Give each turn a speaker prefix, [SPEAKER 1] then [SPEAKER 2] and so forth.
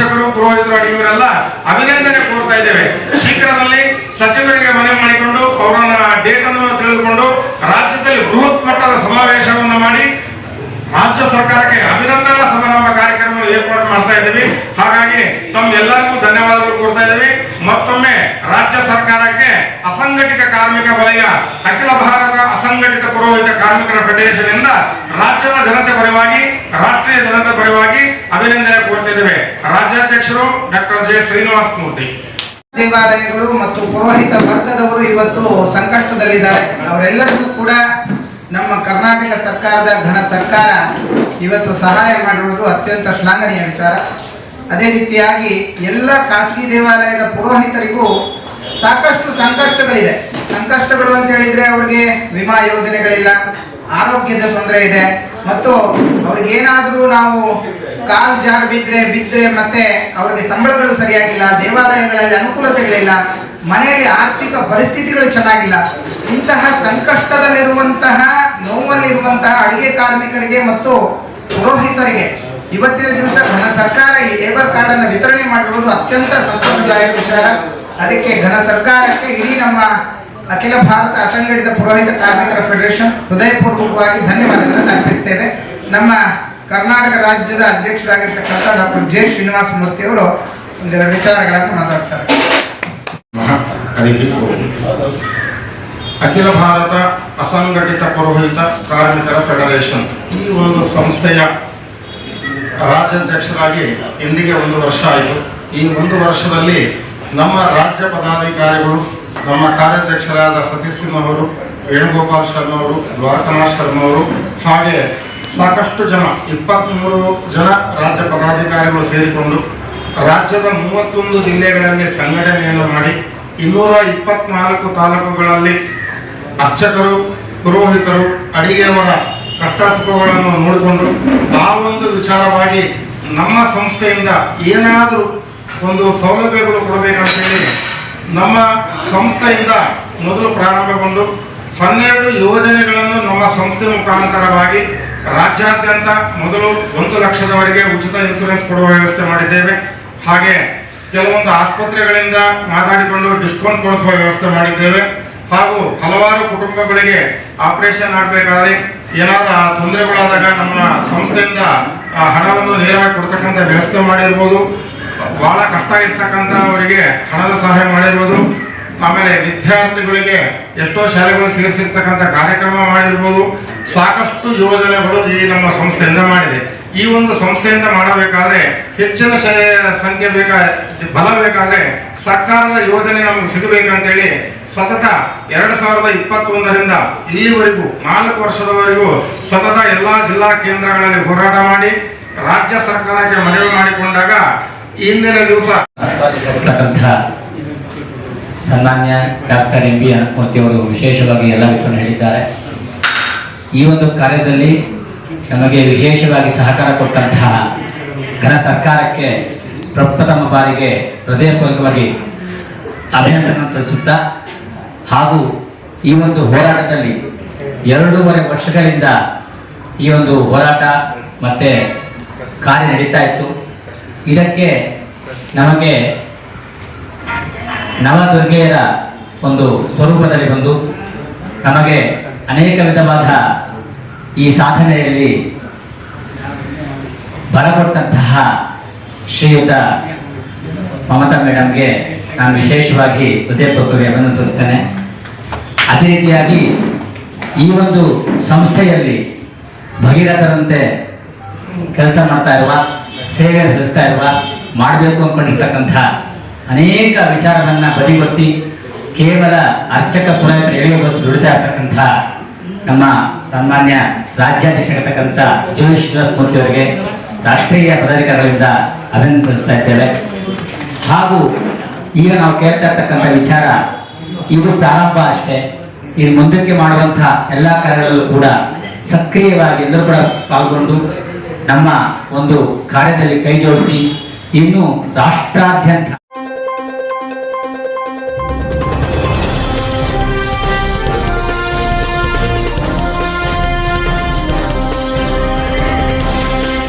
[SPEAKER 1] ಅರ್ಚಕರು ಪುರೋಹಿತರು ಅಡಿಯವರೆಲ್ಲ ಅಭಿನಂದನೆ ಕೋರ್ತಾ ಇದ್ದೇವೆ. ಶೀಘ್ರದಲ್ಲಿ ಸಚಿವರಿಗೆ ಮನವಿ ಮಾಡಿಕೊಂಡು ಅವರನ್ನ ಡೇಟ್ ಅನ್ನು ತಿಳಿದುಕೊಂಡು ರಾಜ್ಯದಲ್ಲಿ ಬೃಹತ್ ಮಟ್ಟದ ಸಮಾವೇಶವನ್ನು ಮಾಡಿ ರಾಜ್ಯ ಸರ್ಕಾರಕ್ಕೆ ಅಭಿನಂದನಾ ಸಮಾರಂಭ ಕಾರ್ಯಕ್ರಮ ಏರ್ಪಾಡು ಮಾಡ್ತಾ ಇದ್ದೀವಿ. ಹಾಗಾಗಿ ತಮ್ಮೆಲ್ಲರಿಗೂ ಧನ್ಯವಾದಗಳು ಕೋರ್ತಾ ಇದ್ದೀವಿ. ಮತ್ತೊಮ್ಮೆ ರಾಜ್ಯ ಸರ್ಕಾರಕ್ಕೆ ಅಸಂಘಟಿತ ಕಾರ್ಮಿಕ ವಲಯ, ಅಖಿಲ ಭಾರತ ಅಸಂಘಟಿತ ಪುರೋಹಿತ ಕಾರ್ಮಿಕರ ಫೆಡರೇಷನ್ ಇಂದ ರಾಜ್ಯದ ಜನತೆ ಪರವಾಗಿ ರಾಷ್ಟ್ರೀಯ ಪರವಾಗಿ ಅಭಿನಂದನೆ ಕೋರ್ತಿದ್ದೇವೆ. ರಾಜ್ಯಾಧ್ಯಕ್ಷರು ಡಾಕ್ಟರ್ ಜೆ ಶ್ರೀನಿವಾಸ ಮೂರ್ತಿ.
[SPEAKER 2] ದೇವಾಲಯಗಳು ಮತ್ತು ಪುರೋಹಿತ ವರ್ಗದವರು ಇವತ್ತು ಸಂಕಷ್ಟದಲ್ಲಿದ್ದಾರೆ. ಅವರೆಲ್ಲರಿಗೂ ಕೂಡ ನಮ್ಮ ಕರ್ನಾಟಕ ಸರ್ಕಾರದ ಘನ ಸರ್ಕಾರ ಇವತ್ತು ಸಹಾಯ ಮಾಡಿರುವುದು ಅತ್ಯಂತ ಶ್ಲಾಘನೀಯ ವಿಚಾರ. ಅದೇ ರೀತಿಯಾಗಿ ಎಲ್ಲ ಖಾಸಗಿ ದೇವಾಲಯದ ಪುರೋಹಿತರಿಗೂ ಸಾಕಷ್ಟು ಸಂಕಷ್ಟಗಳಿದೆ. ಸಂಕಷ್ಟಗಳು ಅಂತ ಹೇಳಿದ್ರೆ ಅವ್ರಿಗೆ ವಿಮಾ ಯೋಜನೆಗಳಿಲ್ಲ, ಆರೋಗ್ಯದ ತೊಂದರೆ ಇದೆ ಮತ್ತು ಅವ್ರಿಗೆ ಏನಾದರೂ ನಾವು ಕಾಲ್ ಜಾರ್ ಬಿದ್ರೆ ಬಿದ್ರೆ ಮತ್ತೆ ಅವ್ರಿಗೆ ಸಂಬಳಗಳು ಸರಿಯಾಗಿಲ್ಲ, ದೇವಾಲಯಗಳಲ್ಲಿ ಅನುಕೂಲತೆಗಳಿಲ್ಲ, ಮನೆಯಲ್ಲಿ ಆರ್ಥಿಕ ಪರಿಸ್ಥಿತಿಗಳು ಚೆನ್ನಾಗಿಲ್ಲ, ಇಂತಹ ಸಂಕಷ್ಟದಲ್ಲಿರುವಂತಹ, ನೋವಲ್ಲಿರುವಂತಹ ಅಡಿಗೆ ಕಾರ್ಮಿಕರಿಗೆ ಮತ್ತು ಪುರೋಹಿತರಿಗೆ ಇವತ್ತಿನ ದಿವಸ ಘನ ಸರ್ಕಾರ ಈ ಲೇಬರ್ ಕಾರ್ಡ್ ಅನ್ನು ವಿತರಣೆ ಮಾಡಿರುವುದು ಅತ್ಯಂತ ಸಂತೋಷದಾಯಕ ವಿಚಾರ. ಅದಕ್ಕೆ ಘನ ಸರ್ಕಾರಕ್ಕೆ ಇಡೀ ನಮ್ಮ ಅಖಿಲ ಭಾರತ ಅಸಂಘಟಿತ ಪುರೋಹಿತ ಕಾರ್ಮಿಕರ ಫೆಡರೇಷನ್ ಹೃದಯಪೂರ್ವಕವಾಗಿ ಧನ್ಯವಾದಗಳನ್ನು ಅರ್ಪಿಸ್ತೇವೆ. ನಮ್ಮ ಕರ್ನಾಟಕ ರಾಜ್ಯದ ಅಧ್ಯಕ್ಷರಾಗಿರ್ತಕ್ಕಂಥ ಡಾಕ್ಟರ್ ಜೆ ಶ್ರೀನಿವಾಸ ಮೂರ್ತಿ ಅವರು ಒಂದೆರಡು ವಿಚಾರಗಳನ್ನು ಮಾತಾಡ್ತಾರೆ.
[SPEAKER 1] ಅಖಿಲ ಭಾರತ ಅಸಂಘಟಿತ ಪುರೋಹಿತ ಕಾರ್ಮಿಕರ ಫೆಡರೇಷನ್ ಈ ಒಂದು ಸಂಸ್ಥೆಯ ರಾಜ್ಯಾಧ್ಯಕ್ಷರಾಗಿ ಇಂದಿಗೆ ಒಂದು ವರ್ಷ ಆಯಿತು. ಈ ಒಂದು ವರ್ಷದಲ್ಲಿ ನಮ್ಮ ರಾಜ್ಯ ಪದಾಧಿಕಾರಿಗಳು ನಮ್ಮ ಕಾರ್ಯಾಧ್ಯಕ್ಷರಾದ ಸತೀಶ್ ಸಿಂಹ ಅವರು ವೇಣುಗೋಪಾಲ್ ಶರ್ಮ ಅವರು ದ್ವಾರಕನಾಥ್ ಶರ್ಮ ಅವರು ಹಾಗೆ ಸಾಕಷ್ಟು ಜನ ಇಪ್ಪತ್ತ್ಮೂರು ಜನ ರಾಜ್ಯ ಪದಾಧಿಕಾರಿಗಳು ಸೇರಿಕೊಂಡು ರಾಜ್ಯದ ಮೂವತ್ತೊಂದು ಜಿಲ್ಲೆಗಳಲ್ಲಿ ಸಂಘಟನೆಯನ್ನು ಮಾಡಿ ಇನ್ನೂರ ಇಪ್ಪತ್ನಾಲ್ಕು ತಾಲೂಕುಗಳಲ್ಲಿ ಅರ್ಚಕರು, ಪುರೋಹಿತರು, ಅಡಿಗೆಯವರ ಕಷ್ಟ ಸುಖಗಳನ್ನು ನೋಡಿಕೊಂಡು ಆ ಒಂದು ವಿಚಾರವಾಗಿ ನಮ್ಮ ಸಂಸ್ಥೆಯಿಂದ ಏನಾದರೂ ಒಂದು ಸೌಲಭ್ಯಗಳು ಕೊಡಬೇಕಂತೇಳಿ ನಮ್ಮ ಸಂಸ್ಥೆಯಿಂದ ಮೊದಲು ಪ್ರಾರಂಭಗೊಂಡು ಹನ್ನೆರಡು ಯೋಜನೆಗಳನ್ನು ನಮ್ಮ ಸಂಸ್ಥೆ ಮುಖಾಂತರವಾಗಿ ರಾಜ್ಯಾದ್ಯಂತ ಮೊದಲು ಒಂದು ಲಕ್ಷದವರೆಗೆ ಉಚಿತ ಇನ್ಸೂರೆನ್ಸ್ ಕೊಡುವ ವ್ಯವಸ್ಥೆ ಮಾಡಿದ್ದೇವೆ. ಹಾಗೆ ಕೆಲವೊಂದು ಆಸ್ಪತ್ರೆಗಳಿಂದ ಮಾತಾಡಿಕೊಂಡು ಡಿಸ್ಕೌಂಟ್ ಕೊಡಿಸುವ ವ್ಯವಸ್ಥೆ ಮಾಡಿದ್ದೇವೆ. ಹಾಗೂ ಹಲವಾರು ಕುಟುಂಬಗಳಿಗೆ ಆಪರೇಷನ್ ಆಗಬೇಕಾದ್ರೆ ಏನಾದರೂ ತೊಂದರೆಗಳಾದಾಗ ನಮ್ಮ ಸಂಸ್ಥೆಯಿಂದ ಹಣವನ್ನು ನೇರವಾಗಿ ಕೊಡ್ತಕ್ಕಂಥ ವ್ಯವಸ್ಥೆ ಮಾಡಿರ್ಬೋದು. ಬಹಳ ಕಷ್ಟ ಇರ್ತಕ್ಕಂಥ ಅವರಿಗೆ ಹಣದ ಸಹಾಯ ಮಾಡಿರ್ಬೋದು. ಆಮೇಲೆ ವಿದ್ಯಾರ್ಥಿಗಳಿಗೆ ಎಷ್ಟೋ ಶಾಲೆಗಳು ಸೇರಿಸಿರ್ತಕ್ಕಂಥ ಕಾರ್ಯಕ್ರಮ ಮಾಡಿರ್ಬೋದು. ಸಾಕಷ್ಟು ಯೋಜನೆಗಳು ಈ ನಮ್ಮ ಸಂಸ್ಥೆಯಿಂದ ಮಾಡಿದೆ. ಈ ಒಂದು ಸಂಸ್ಥೆಯಿಂದ ಮಾಡಬೇಕಾದ್ರೆ ಹೆಚ್ಚಿನ ಸಂಖ್ಯೆ ಬೇಕಾ, ಬಲ ಬೇಕಾದ್ರೆ ಸರ್ಕಾರದ ಯೋಜನೆ ನಮಗೆ ಸಿಗಬೇಕಂತೇಳಿ ಸತತ ಎರಡು ಸಾವಿರದ ಇಪ್ಪತ್ತೊಂದರಿಂದ ಇಲ್ಲಿವರೆಗೂ, ನಾಲ್ಕು ವರ್ಷದವರೆಗೂ ಸತತ ಎಲ್ಲ ಜಿಲ್ಲಾ ಕೇಂದ್ರಗಳಲ್ಲಿ ಹೋರಾಟ ಮಾಡಿ, ರಾಜ್ಯ ಸರ್ಕಾರಕ್ಕೆ ಮನವಿ ಮಾಡಿಕೊಂಡಾಗ ಇಂದಿನ ದಿವಸ.
[SPEAKER 3] ಸನ್ಮಾನ್ಯ ಡಾಕ್ಟರ್ ಎಂ ಬಿ ಅನಂತಮೂರ್ತಿ ಅವರು ವಿಶೇಷವಾಗಿ ಎಲ್ಲ ವಿಷಯವನ್ನು ಹೇಳಿದ್ದಾರೆ. ಈ ಒಂದು ಕಾರ್ಯದಲ್ಲಿ ನಮಗೆ ವಿಶೇಷವಾಗಿ ಸಹಕಾರ ಕೊಟ್ಟಂತಹ ಘನ ಸರ್ಕಾರಕ್ಕೆ ಪ್ರಪ್ರಥಮ ಬಾರಿಗೆ ಹೃದಯಪೂರ್ವಕವಾಗಿ ಅಭಿನಂದನೆ ತಿಳಿಸುತ್ತಾ ಹಾಗೂ ಈ ಒಂದು ಹೋರಾಟದಲ್ಲಿ ಎರಡೂವರೆ ವರ್ಷಗಳಿಂದ ಈ ಒಂದು ಹೋರಾಟ ಮತ್ತೆ ಕಾರ್ಯ ನಡೀತಾ ಇತ್ತು. ಇದಕ್ಕೆ ನಮಗೆ ನವದುರ್ಗೆಯರ ಒಂದು ಸ್ವರೂಪದಲ್ಲಿ ಬಂದು ನಮಗೆ ಅನೇಕ ವಿಧವಾದ ಈ ಸಾಧನೆಯಲ್ಲಿ ಬಲಕೊಟ್ಟಂತಹ ಶ್ರೀಯುತ ಮಮತಾ ಮೇಡಮ್ಗೆ ನಾನು ವಿಶೇಷವಾಗಿ ಹೃದಯಪೂರ್ವಕವಾಗಿ ಅಭಿನಂದಿಸ್ತೇನೆ ಅದೇ ರೀತಿಯಾಗಿ ಈ ಒಂದು ಸಂಸ್ಥೆಯಲ್ಲಿ ಭಗೀರಥರಂತೆ ಕೆಲಸ ಮಾಡ್ತಾ ಇರುವ ಸೇವೆ ಸಲ್ಲಿಸ್ತಾ ಇರುವ ಮಾಡಬೇಕು ಅಂದ್ಕೊಂಡಿರ್ತಕ್ಕಂಥ ಅನೇಕ ವಿಚಾರಗಳನ್ನ ಬದಿಗೊತ್ತಿ ಕೇವಲ ಅರ್ಚಕ ಪುರೋಹಿತರ ಎಳೆಯುವತ್ತು ದುಡಿತಾ ಇರ್ತಕ್ಕಂಥ ನಮ್ಮ ಸನ್ಮಾನ್ಯ ರಾಜ್ಯಾಧ್ಯಕ್ಷರಾಗಿರ್ತಕ್ಕಂಥ ಜೋಯ್ ಶ್ರೀನಿವಾಸ ಮೂರ್ತಿ ಅವರಿಗೆ ರಾಷ್ಟ್ರೀಯ ಪದಾಧಿಕಾರಿಗಳಿಂದ ಅಭಿನಂದಿಸ್ತಾ ಇದ್ದೇವೆ. ಹಾಗೂ ಈಗ ನಾವು ಕೇಳ್ತಾ ಇರ್ತಕ್ಕಂಥ ವಿಚಾರ ಇದು ಪ್ರಾರಂಭ ಅಷ್ಟೇ. ಇನ್ನು ಮುಂದಕ್ಕೆ ಮಾಡುವಂತಹ ಎಲ್ಲ ಕಾರ್ಯಗಳಲ್ಲೂ ಕೂಡ ಸಕ್ರಿಯವಾಗಿ ಎಲ್ಲರೂ ಕೂಡ ಪಾಲ್ಗೊಂಡು ನಮ್ಮ ಒಂದು ಕಾರ್ಯದಲ್ಲಿ ಕೈ ಜೋಡಿಸಿ ಇನ್ನು ರಾಷ್ಟ್ರಾದ್ಯಂತ